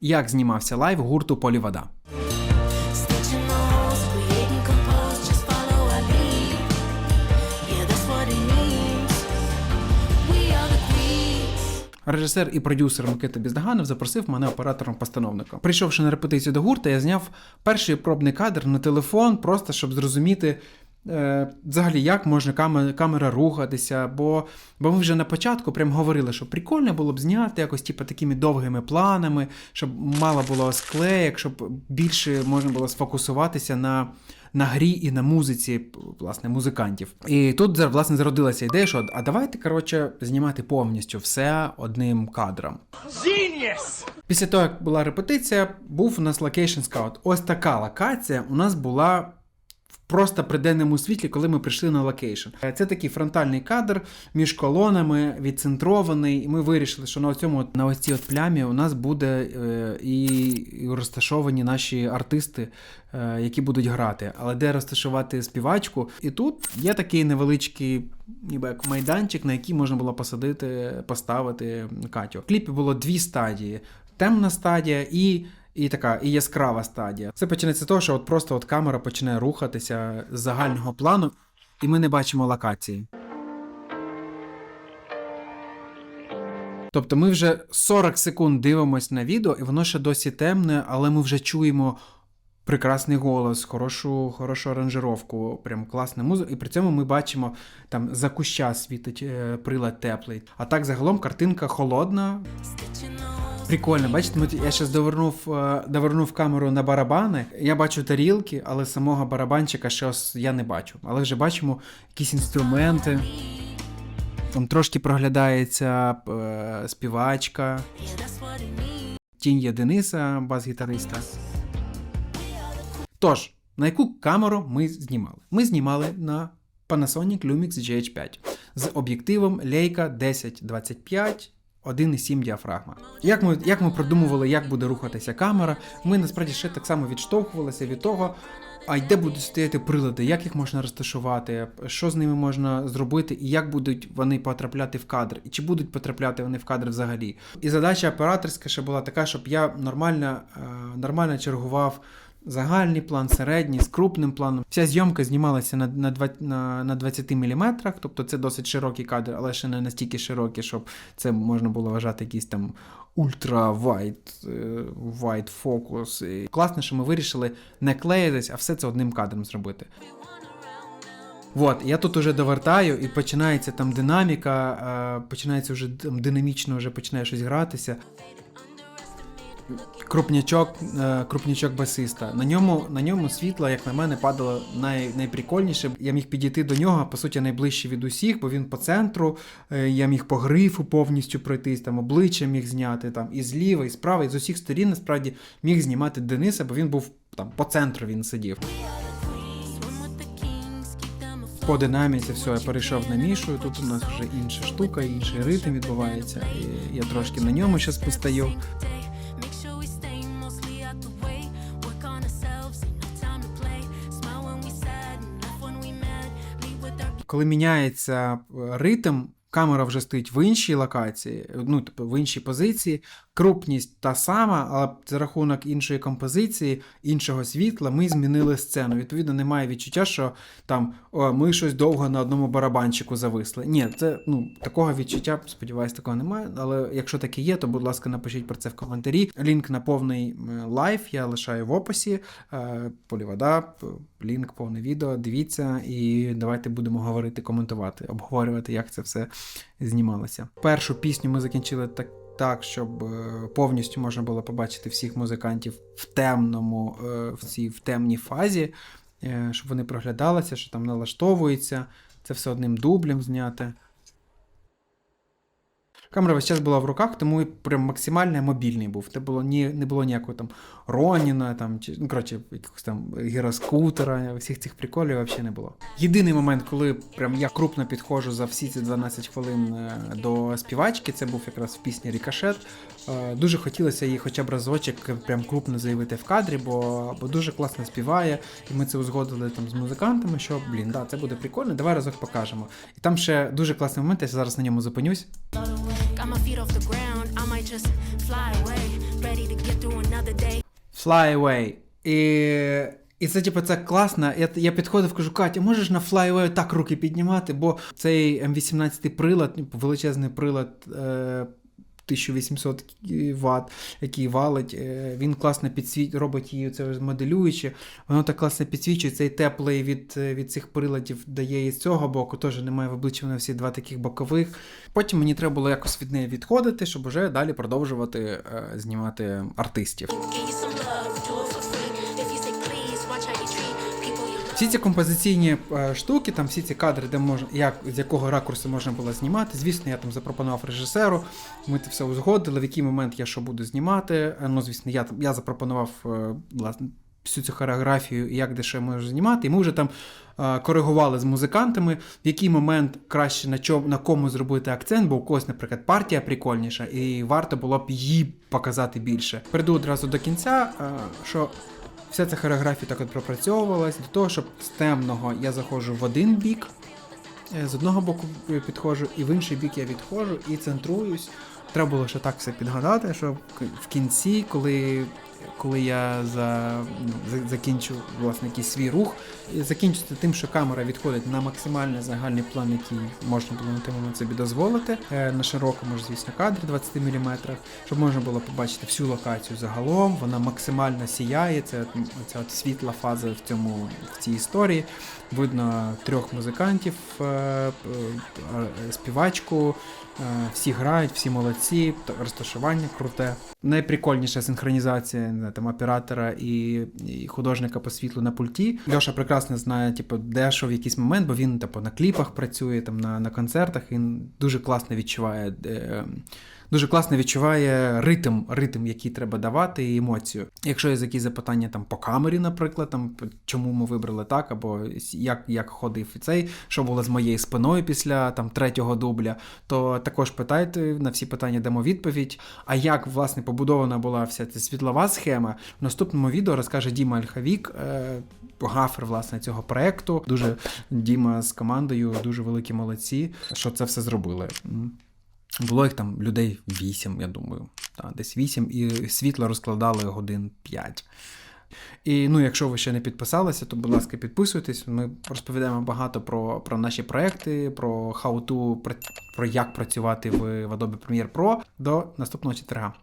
як знімався лайв гурту Полівода. Режисер і продюсер Микита Біздаганов запросив мене оператором-постановником. Прийшовши на репетицію до гурта, я зняв перший пробний кадр на телефон, просто щоб зрозуміти. Е, взагалі, як може камера, камера рухатися, бо, бо ми вже на початку прям говорили, що прикольно було б зняти якось типу, такими довгими планами, щоб мало було склеєк, щоб більше можна було сфокусуватися на, на грі і на музиці, власне, музикантів. І тут власне зародилася ідея, що а давайте коротше знімати повністю все одним кадром. Після того, як була репетиція, був у нас локейшн скаут. Ось така локація у нас була просто при денному світлі, коли ми прийшли на локейшн. Е, Це такий фронтальний кадр між колонами, відцентрований. І ми вирішили, що на цьому на ось цій от плямі у нас буде е, і, розташовані наші артисти, е, які будуть грати. Але де розташувати співачку? І тут є такий невеличкий, ніби як майданчик, на який можна було посадити, поставити Катю. В кліпі було дві стадії: темна стадія і. І така і яскрава стадія. Це починається з того, що от просто от камера починає рухатися з загального плану, і ми не бачимо локації. Тобто ми вже 40 секунд дивимось на відео, і воно ще досі темне, але ми вже чуємо прекрасний голос, хорошу, хорошу аранжировку, прям класну музику. І при цьому ми бачимо там за куща світить е, прилад теплий. А так загалом картинка холодна. Прикольно, бачите, ми- я зараз довернув, е, довернув камеру на барабани. Я бачу тарілки, але самого барабанчика ще ось я не бачу. Але вже бачимо якісь інструменти. Там трошки проглядається е, співачка. Тінь є Дениса, бас-гітариста. Тож, на яку камеру ми знімали? Ми знімали на Panasonic Lumix GH5 з об'єктивом Leica 1025 1,7 діафрагма. Як ми, як ми продумували, як буде рухатися камера, ми насправді ще так само відштовхувалися від того, а й де будуть стояти прилади, як їх можна розташувати, що з ними можна зробити, і як будуть вони потрапляти в кадр, і чи будуть потрапляти вони в кадр взагалі. І задача операторська ще була така, щоб я нормально, е, нормально чергував загальний план, середній, з крупним планом. Вся зйомка знімалася на, на, два- на, на 20 мм, тобто це досить широкий кадр, але ще не настільки широкий, щоб це можна було вважати якийсь там ультра wide, е, wide focus. І класно, що ми вирішили не клеїтись, а все це одним кадром зробити. Вот, я тут уже довертаю, і починається там динаміка, е, починається вже динамічно вже починає щось гратися. Крупнячок, е, крупнячок басиста. На ньому, на ньому світло, як на мене, падало най, найприкольніше. Я міг підійти до нього, по суті, найближче від усіх, бо він по центру. Е, Я міг по грифу повністю пройтись, там обличчя міг зняти, там і зліва, і справа, і з усіх сторін насправді міг знімати Дениса, бо він був там по центру він сидів. По динаміці все, я перейшов на Мішу, тут у нас вже інша штука, інший ритм відбувається. І я трошки на ньому зараз постаю. Коли міняється е, ритм, камера вже стоїть в іншій локації, ну, типу, в іншій позиції. Крупність та сама, але за рахунок іншої композиції, іншого світла, ми змінили сцену. Відповідно, немає відчуття, що там о, ми щось довго на одному барабанчику зависли. Ні, це ну такого відчуття, сподіваюсь, такого немає. Але якщо таке є, то будь ласка, напишіть про це в коментарі. Лінк на повний лайв я лишаю в описі. Е, Полівода, лінк, повне відео. Дивіться, і давайте будемо говорити, коментувати, обговорювати, як це все знімалося. Першу пісню ми закінчили так. Так, щоб е, повністю можна було побачити всіх музикантів в темному, е, в цій в темній фазі, е, щоб вони проглядалися, що там налаштовується. Це все одним дублем зняти. Камера весь час була в руках, тому прям максимально мобільний був. Це було ні, не було ніякого там Роніна, там, чи, ну, коротше, якогось там гіроскутера, всіх цих приколів взагалі не було. Єдиний момент, коли прям я крупно підходжу за всі ці 12 хвилин е, до співачки, це був якраз в пісні Рікошет. Е, Дуже хотілося її хоча б разочок прям крупно заявити в кадрі, бо, бо дуже класно співає. І ми це узгодили там з музикантами, що блін, да, це буде прикольно, давай разок покажемо. І там ще дуже класний момент, я зараз на ньому зупинюсь. I might just fly away. Ready to get through another day. Fly Away. І, і це, типу, це класно. Я, я підходив, кажу, Катя, можеш на Fly так руки піднімати, бо цей М18 прилад, типу, величезний прилад. Е, 1800 Вт, який валить, е, він класно підсвіт, робить її це моделюючи, воно так класно підсвічує, цей теплий від, е, від цих приладів дає і з цього боку, теж немає в обличчя на всі два таких бокових. Потім мені треба було якось від неї відходити, щоб вже далі продовжувати е, знімати артистів. Всі ці композиційні е, штуки, там всі ці кадри, де можна, як, з якого ракурсу можна було знімати. Звісно, я там запропонував режисеру, ми це все узгодили, в який момент я що буду знімати. Е, Ну, звісно, я, я запропонував е, власне. Всю цю хореографію як де ще можу знімати. І ми вже там коригували з музикантами, в який момент краще на чому на кому зробити акцент, бо у когось, наприклад, партія прикольніша, і варто було б її показати більше. Прийду одразу до кінця, що Вся ця хореографія так от пропрацьовувалась до того, щоб з темного я заходжу в один бік, е, з одного боку підходжу, і в інший бік я відходжу і центруюсь. Треба було ще так все підгадати, щоб в кінці, коли, коли я ну, за- закінчу власне якийсь свій рух, закінчу тим, що камера відходить на максимальний загальний план, який можна було на той момент собі дозволити, е, на широкому ж, звісно, кадрі 20 мм, щоб можна було побачити всю локацію загалом. Вона максимально сіяє. Це оця от світла фаза в цьому в цій історії. Видно трьох музикантів, е, е, співачку. Всі грають, всі молодці, розташування круте. Найприкольніша синхронізація не там, оператора і, і художника по світлу на пульті. Льоша прекрасно знає, типу, де що в якийсь момент, бо він типу, на кліпах працює, там, на, на концертах, він дуже класно відчуває. Е, Дуже класно відчуває ритм, ритм, який треба давати, і емоцію. Якщо є якісь запитання там по камері, наприклад, там чому ми вибрали так, або як, як ходив цей, що було з моєю спиною після там третього дубля, то також питайте на всі питання, дамо відповідь. А як власне побудована була вся ця світлова схема, в наступному відео розкаже Діма Альхавік. Е- Гафер власне цього проекту. Дуже Діма з командою, дуже великі молодці, що це все зробили. Було їх там людей вісім, я думаю. Та, десь вісім, і світло розкладали годин 5. І ну, якщо ви ще не підписалися, то, будь ласка, підписуйтесь. Ми розповідаємо багато про, про наші проекти, про how-to, про, про як працювати в, Adobe Premiere Pro. До наступного четверга.